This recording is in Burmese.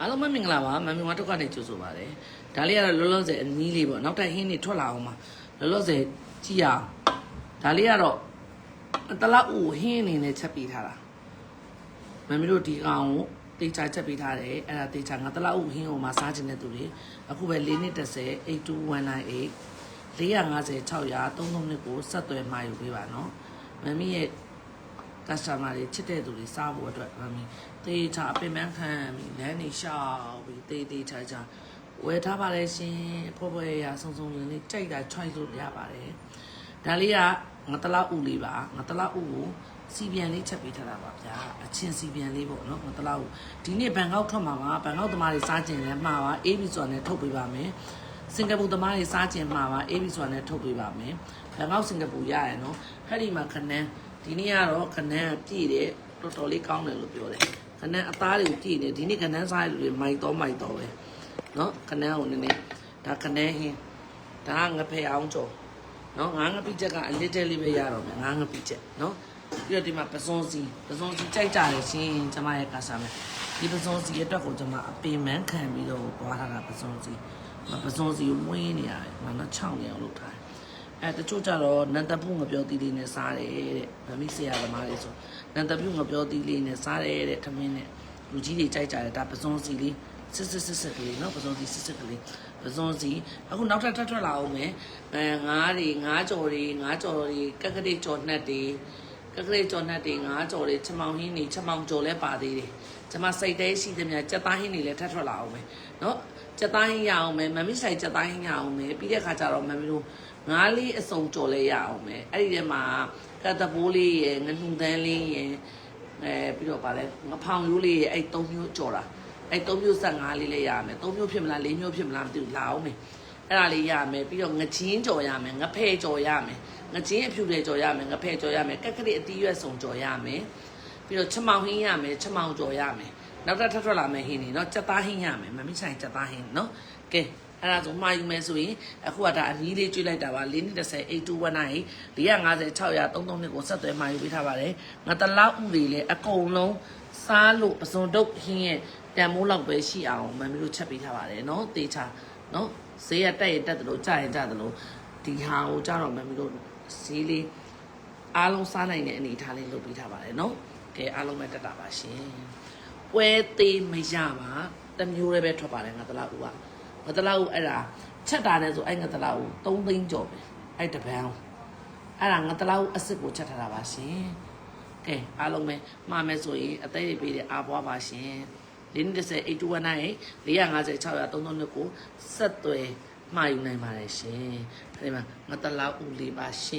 အားလုံးပဲမင်္ဂလာပါမမ်မီဝါတုတ်ကနေကြိုဆိုပါတယ်ဒါလေးကတော့လောလောဆယ်အနည်းလေးပေါ့နောက်ထပ်ဟင်းတွေထွက်လာအောင်ပါလောလောဆယ်ကြည့်ရအောင်ဒါလေးကတော့တလောက်ဦးဟင်းအနေနဲ့ချက်ပေးထားတာမမ်မီတို့ဒီကောင်ကိုတေချာချက်ပေးထားတယ်အဲ့ဒါတေချာငါတလောက်ဦးဟင်းကိုမှစားခြင်းတဲ့သူတွေအခုပဲ၄နှစ်30 82198 450 600 33နှစ်ကိုဆက်သွယ်မှာယူပေးပါနော်မမ်မီရဲ့ customer တွေချစ်တဲ့သူတွေစားဖို့အတွက်မမီတေးချအပင်ပန်းခံပြီးလမ်းနေရှောက်ပြီးတေးတေးချာချာဝယ်ထားပါလေရှင်ဖောဖောရရဆုံဆုံလင်းလေးကြိုက်တာခြိုက်လို့ရပါတယ်ဒါလေးကငါတလောက်ဥလေးပါငါတလောက်ဥကိုစီပြန်လေးချက်ပေးထားတာပါဗျာအချင်းစီပြန်လေးပေါ့နော်ငါတလောက်ဥဒီနေ့ဘန်ကောက်ထွက်မှာပါဘန်ကောက်သမားတွေစားကျင်လဲမှာပါအေးပြီဆိုတာနဲ့ထုတ်ပေးပါမယ်စင်ကာပူသမားတွေစားကျင်မှာပါအေးပြီဆိုတာနဲ့ထုတ်ပေးပါမယ်ဘန်ကောက်စင်ကာပူရရနော်ခက်ဒီမှာခနန်း ဒီနေ့ကတော့ခနန်းပြည့်တယ်တော်တော်လေးကောင်းတယ်လို့ပြောတယ်ခနန်းအသားတွေကိုပြည့်တယ်ဒီနေ့ခနန်းစားရလူတွေမိုက်တော့မိုက်တော့ပဲเนาะခနန်းကိုနည်းနည်းဒါခနန်းဟင်းဒါငဖယ်အောင်ကျော်เนาะငါးငပိချက်ကအလစ်တဲလေးပဲရတော့မယ်ငါးငပိချက်เนาะပြီးတော့ဒီမှာပစွန်စီပစွန်စီကြိုက်ကြတယ်ရှင်ကျမရဲ့ကာစာမယ်ဒီပစွန်စီအတွက်ကိုကျမအပင်မန်းခံပြီးတော့သွားထားတာပစွန်စီပစွန်စီကိုမွေးနေရတယ်ငါတော့6နေအောင်လုပ်ထားတယ် အဲတချို့ကြတော့နန္တပုငပြောသီးလေးနဲ့စားတယ်တဲ့မမိဆရာသမားလေးဆိုနန္တပုငပြောသီးလေးနဲ့စားတယ်တဲ့ထမင်းနဲ့လူကြီးတွေကြိုက်ကြတယ်ဒါပစုံစီလေးစစ်စစ်စစ်စစ်ကလေးနော်ပစုံစီစစ်စစ်ကလေးပစုံစီအခုနောက်ထပ်ထပ်ထွက်လာအောင်မယ်အဲငါးတွေငါးကြော်တွေငါးကြော်တွေကက်ကလေးကြော်နှက်တွေကက်ကလေးကြော်နှက်တွေငါးကြော်တွေချမောင်ဟင်းတွေချမောင်ကြော်လဲပါသေးတယ်ကျွန်မစိတ်သေးရှိသမျှစက်သားဟင်းတွေလည်းထပ်ထွက်လာအောင်မယ်နော်စက်သားဟင်းရအောင်မယ်မမီဆိုင်စက်သားဟင်းရအောင်မယ်ပြီးတဲ့ခါကျတော့မမီတို့ ငါးလေးအစုံကြော်လဲရအောင်မယ်အဲ့ဒီထဲမှာကတ်တပိုးလေးရယ်ငနှူသန်းလေးရယ်အဲပြီးတော့ဗာလဲငဖောင်ရိုးလေးရယ်အဲ့သုံးမျိုးကြော်တာအဲ့သုံးမျိုးဆက်ငါးလေးလည်းရမယ်သုံးမျိုးဖြစ်မလားလေးမျိုးဖြစ်မလားမသိဘူးလာအောင်မယ်အဲ့ဒါလေးရမယ်ပြီးတော့ငချင်းကြော်ရမယ်ငဖဲကြော်ရမယ်ငချင်းအဖြူတွေကြော်ရမယ်ငဖဲကြော်ရမယ်ကက်ကလေးအတီးရွက်စုံကြော်ရမယ်ပြီးတော့ချမောင်ဟင်းရမယ်ချမောင်ကြော်ရမယ်နောက်ထပ်ထပ်ထွက်လာမယ်ဟင်းနေနော်စက်သားဟင်းရမယ်မမိဆိုင်စက်သားဟင်းနော်ကဲအဲ့ဒါဆိုမှာယူမယ်ဆိုရင်အခုကဒါအနီးလေးကျွေးလိုက်တာပါ၄နှစ်30 8219 450 600 332ကိုဆက်သွယ်မှာယူပေးထားပါတယ်ငါတလောက်ဥတွေလည်းအကုန်လုံးစားလို့အစွန်တုတ်ဟင်းရဲ့တန်မိုးလောက်ပဲရှိအောင်မမ်မီတို့ချက်ပေးထားပါတယ်နော်တေချာနော်ဈေးရတက်ရတက်တယ်လို့ကြာရင်ကြာတယ်လို့ဒီဟာကိုကြာတော့မမ်မီတို့ဈေးလေးအားလုံးစားနိုင်တဲ့အနေအထားလေးလုပ်ပေးထားပါတယ်နော်ကဲအားလုံးပဲတက်တာပါရှင်ပွဲသေးမရပါတမျိုးလည်းပဲထွက်ပါတယ်ငါတလားဦးက ငတလောက်အဲ့ဒါချက်တာနဲ့ဆိုအဲ့ငတလောက်3သိန်းကျော်ပဲအဲ့တပန်းအဲ့ဒါငတလောက်အစ်စ်ကိုချက်ထားတာပါရှင်ကဲအားလုံးပဲမှားမယ်ဆိုရင်အသေးလေးပေးတဲ့အားပွားပါရှင်430 819 450 600 33ကိုဆက်သွယ်မှာယူနိုင်ပါတယ်ရှင်အဲ့ဒီမှာငတလောက်ဦးလေးပါရှင်